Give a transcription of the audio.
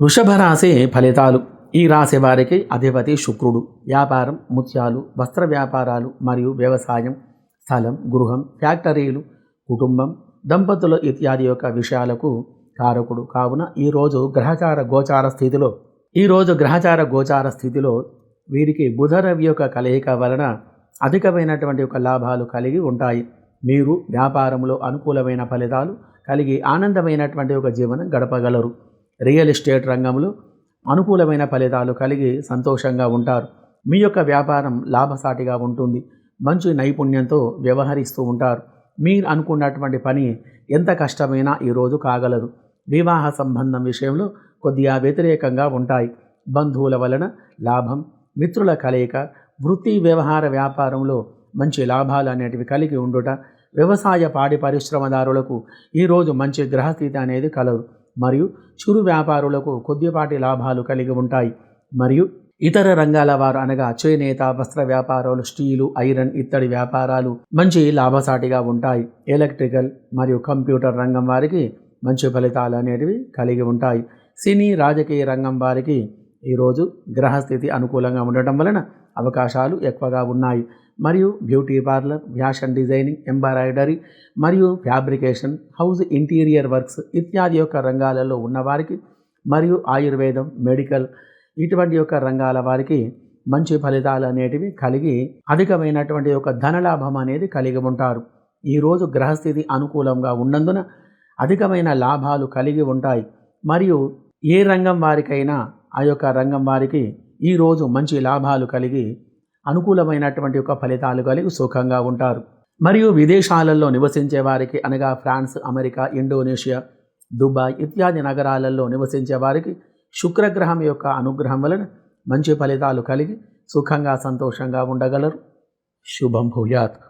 వృషభ రాశి ఫలితాలు. ఈ రాశి వారికి అధిపతి శుక్రుడు. వ్యాపారం ముత్యాలు వస్త్ర వ్యాపారాలు మరియు వ్యవసాయం స్థలం గృహం ఫ్యాక్టరీలు కుటుంబం దంపతులు ఇత్యాది యొక్క విషయాలకు కారకుడు. కావున ఈరోజు గ్రహచార గోచార స్థితిలో ఈరోజు గ్రహచార గోచార స్థితిలో వీరికి బుధరవి యొక్క కలయిక వలన అధికమైనటువంటి ఒక లాభాలు కలిగి ఉంటాయి. మీరు వ్యాపారంలో అనుకూలమైన ఫలితాలు కలిగి ఆనందమైనటువంటి ఒక జీవనం గడపగలరు. రియల్ ఎస్టేట్ రంగంలో అనుకూలమైన ఫలితాలు కలిగి సంతోషంగా ఉంటారు. మీ యొక్క వ్యాపారం లాభసాటిగా ఉంటుంది. మంచి నైపుణ్యంతో వ్యవహరిస్తూ ఉంటారు. మీరు అనుకున్నటువంటి పని ఎంత కష్టమైనా ఈరోజు కాగలదు. వివాహ సంబంధం విషయంలో కొద్దిగా వ్యతిరేకంగా ఉంటాయి. బంధువుల వలన లాభం మిత్రుల కలయిక వృత్తి వ్యవహార వ్యాపారంలో మంచి లాభాలు అనేటివి కలిగి ఉండుట వ్యవసాయ పాడి పరిశ్రమదారులకు ఈరోజు మంచి గ్రహస్థితి అనేది కలదు. మరియు చిరు వ్యాపారులకు కొద్దిపాటి లాభాలు కలిగి ఉంటాయి. మరియు ఇతర రంగాల వారు అనగా చేనేత వస్త్ర వ్యాపారాలు స్టీలు ఐరన్ ఇత్తడి వ్యాపారాలు మంచి లాభసాటిగా ఉంటాయి. ఎలక్ట్రికల్ మరియు కంప్యూటర్ రంగం వారికి మంచి ఫలితాలు అనేటివి కలిగి ఉంటాయి. సినీ రాజకీయ రంగం వారికి ఈరోజు గ్రహస్థితి అనుకూలంగా ఉండటం వలన అవకాశాలు ఎక్కువగా ఉన్నాయి. మరియు beauty parlour fashion designing embroidery మరియు ఫ్యాబ్రికేషన్ హౌస్ ఇంటీరియర్ వర్క్స్ ఇత్యాది యొక్క రంగాలలో ఉన్నవారికి మరియు ఆయుర్వేదం మెడికల్ ఇటువంటి యొక్క రంగాల వారికి మంచి ఫలితాలు అనేటివి కలిగి అధికమైనటువంటి ఒక ధనలాభం అనేది కలిగి ఉంటారు. ఈరోజు గ్రహస్థితి అనుకూలంగా ఉన్నందున అధికమైన లాభాలు కలిగి ఉంటాయి. మరియు ఏ రంగం వారికైనా ఆ యొక్క రంగం వారికి ఈరోజు మంచి లాభాలు కలిగి అనుకూలమైనటువంటి యొక్క ఫలితాలు కలిగి సుఖంగా ఉంటారు. మరియు విదేశాలలో నివసించే వారికి అనగా ఫ్రాన్స్ అమెరికా ఇండోనేషియా దుబాయ్ ఇత్యాది నగరాలలో నివసించే వారికి శుక్రగ్రహం యొక్క అనుగ్రహం వలన మంచి ఫలితాలు కలిగి సుఖంగా సంతోషంగా ఉండగలరు. శుభం భూయాత్.